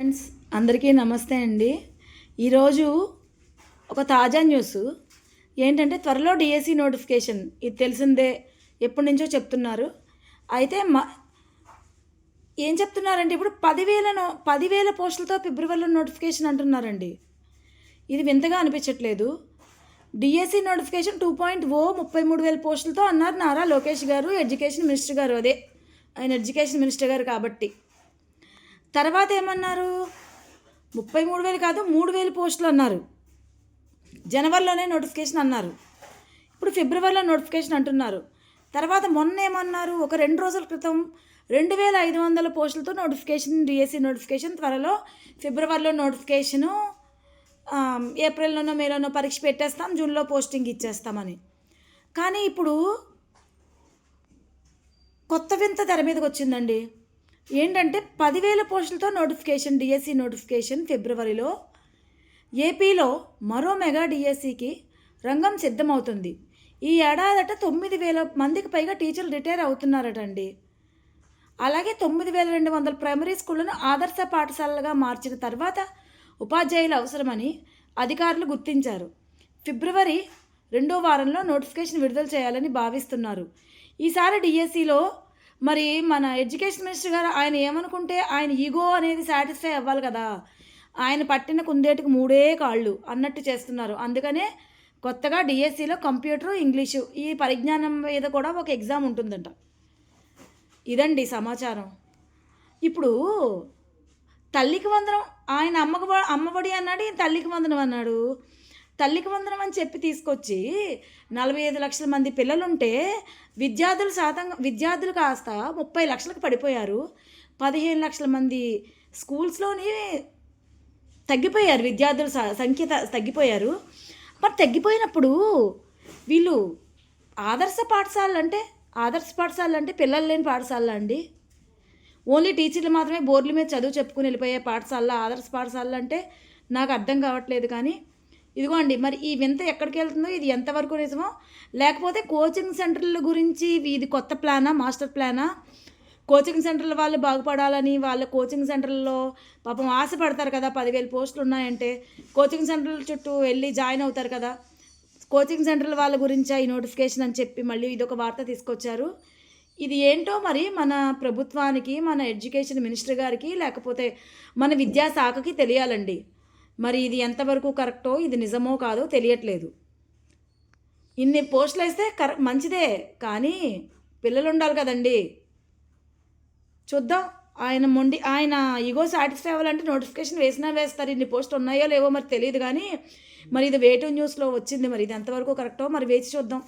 Friends అందరికీ నమస్తే అండి. ఈరోజు ఒక తాజా న్యూస్. ఏంటంటే త్వరలో డిఎస్సి నోటిఫికేషన్ ఇది తెలిసిందే ఎప్పటి నుంచో చెప్తున్నారు. అయితే మా ఏం చెప్తున్నారంటే ఇప్పుడు పదివేల నో పదివేల పోస్టులతో ఫిబ్రవరిలో నోటిఫికేషన్ అంటున్నారండి. ఇది వింతగా అనిపించట్లేదు. DSC notification two point o ముప్పై మూడు వేల పోస్టులతో అన్నారు నారా లోకేష్ గారు ఎడ్యుకేషన్ మినిస్టర్ గారు అదే ఆయన ఎడ్యుకేషన్ మినిస్టర్ గారు కాబట్టి. తర్వాత ఏమన్నారు? ముప్పై మూడు వేలు కాదు మూడు వేలు పోస్టులు అన్నారు. జనవరిలోనే నోటిఫికేషన్ అన్నారు. ఇప్పుడు ఫిబ్రవరిలో నోటిఫికేషన్ అంటున్నారు. తర్వాత మొన్న ఏమన్నారు? ఒక రెండు రోజుల క్రితం రెండు వేల ఐదు వందల పోస్టులతో నోటిఫికేషన్ డిఎస్సి నోటిఫికేషన్ త్వరలో ఫిబ్రవరిలో నోటిఫికేషను ఏప్రిల్లోనో మేలోనో పరీక్ష పెట్టేస్తాం జూన్లో పోస్టింగ్ ఇచ్చేస్తామని. కానీ ఇప్పుడు కొత్త వింత తెర మీదకి వచ్చిందండి ఏంటంటే పదివేల పోస్టులతో నోటిఫికేషన్ డిఎస్సి నోటిఫికేషన్ ఫిబ్రవరిలో ఏపీలో మరో మెగా డిఎస్సికి రంగం సిద్ధమవుతుంది. ఈ ఏడాదట తొమ్మిది వేల మందికి పైగా టీచర్లు రిటైర్ అవుతున్నారట అండి అలాగే తొమ్మిది వేల రెండు వందల ప్రైమరీ స్కూళ్ళను ఆదర్శ పాఠశాలలుగా మార్చిన తర్వాత ఉపాధ్యాయులు అవసరమని అధికారులు గుర్తించారు. ఫిబ్రవరి రెండో వారంలో నోటిఫికేషన్ విడుదల చేయాలని భావిస్తున్నారు. ఈసారి డిఎస్సిలో మరి మన ఎడ్యుకేషన్ మినిస్టర్ గారు ఆయన ఏమనుకుంటే ఆయన ఈగో అనేది సాటిస్ఫై అవ్వాలి కదా. ఆయన పట్టిన కుందేటికి మూడే కాళ్ళు అన్నట్టు చేస్తున్నారు. అందుకనే కొత్తగా డిఎస్సిలో కంప్యూటర్ ఇంగ్లీషు ఈ పరిజ్ఞానం మీద కూడా ఒక ఎగ్జామ్ ఉంటుందంట. ఇదండి సమాచారం. ఇప్పుడు తల్లికి వందనం ఆయన అమ్మకు అమ్మఒడి అన్నాడు ఈయన తల్లికి వందనం అన్నాడు. తల్లికి వందనం అని చెప్పి తీసుకొచ్చి నలభై ఐదు లక్షల మంది పిల్లలుంటే విద్యార్థులు శాతం విద్యార్థులు కాస్త ముప్పై లక్షలకు పడిపోయారు. పదిహేను లక్షల మంది స్కూల్స్లోని తగ్గిపోయారు విద్యార్థుల సంఖ్య త- తగ్గిపోయారు. మరి తగ్గిపోయినప్పుడు వీళ్ళు ఆదర్శ పాఠశాలలు అంటే ఆదర్శ పాఠశాలలు అంటే పిల్లలు లేని పాఠశాలలు అండి? ఓన్లీ టీచర్లు మాత్రమే బోర్డుల మీద చదువు చెప్పుకుని వెళ్ళిపోయే పాఠశాల ఆదర్శ పాఠశాలలు అంటే నాకు అర్థం కావట్లేదు కానీ ఇదిగో అండి మరి ఈ వింత ఎక్కడికి వెళ్తుందో ఇది ఎంతవరకు నిజమో? లేకపోతే కోచింగ్ సెంటర్ల గురించి ఇది కొత్త ప్లానా మాస్టర్ ప్లానా? కోచింగ్ సెంటర్ల వాళ్ళు బాగుపడాలని వాళ్ళ కోచింగ్ సెంటర్లో పాపం ఆశపడతారు కదా పదివేలు పోస్టులు ఉన్నాయంటే. కోచింగ్ సెంటర్ల చుట్టూ వెళ్ళి జాయిన్ అవుతారు కదా. కోచింగ్ సెంటర్ల వాళ్ళ గురించి ఈ నోటిఫికేషన్ అని చెప్పి మళ్ళీ ఇదొక వార్త తీసుకొచ్చారు. ఇది ఏంటో మరి మన ప్రభుత్వానికి మన ఎడ్యుకేషన్ మినిస్టర్ గారికి లేకపోతే మన విద్యాశాఖకి తెలియాలండి. మరి ఇది ఎంతవరకు కరెక్టో ఇది నిజమో కాదో తెలియట్లేదు. ఇన్ని పోస్టులు వేస్తే కర మంచిదే కానీ పిల్లలు ఉండాలి కదండి. చూద్దాం. ఆయన మొండి ఆయన ఈగో సాటిస్ఫై అవ్వాలంటే నోటిఫికేషన్ వేసినా వేస్తారు. ఇన్ని పోస్ట్ ఉన్నాయో లేవో మరి తెలియదు కానీ మరి ఇది వేటు న్యూస్లో వచ్చింది. మరి ఇది ఎంతవరకు కరెక్టో మరి వేచి చూద్దాం.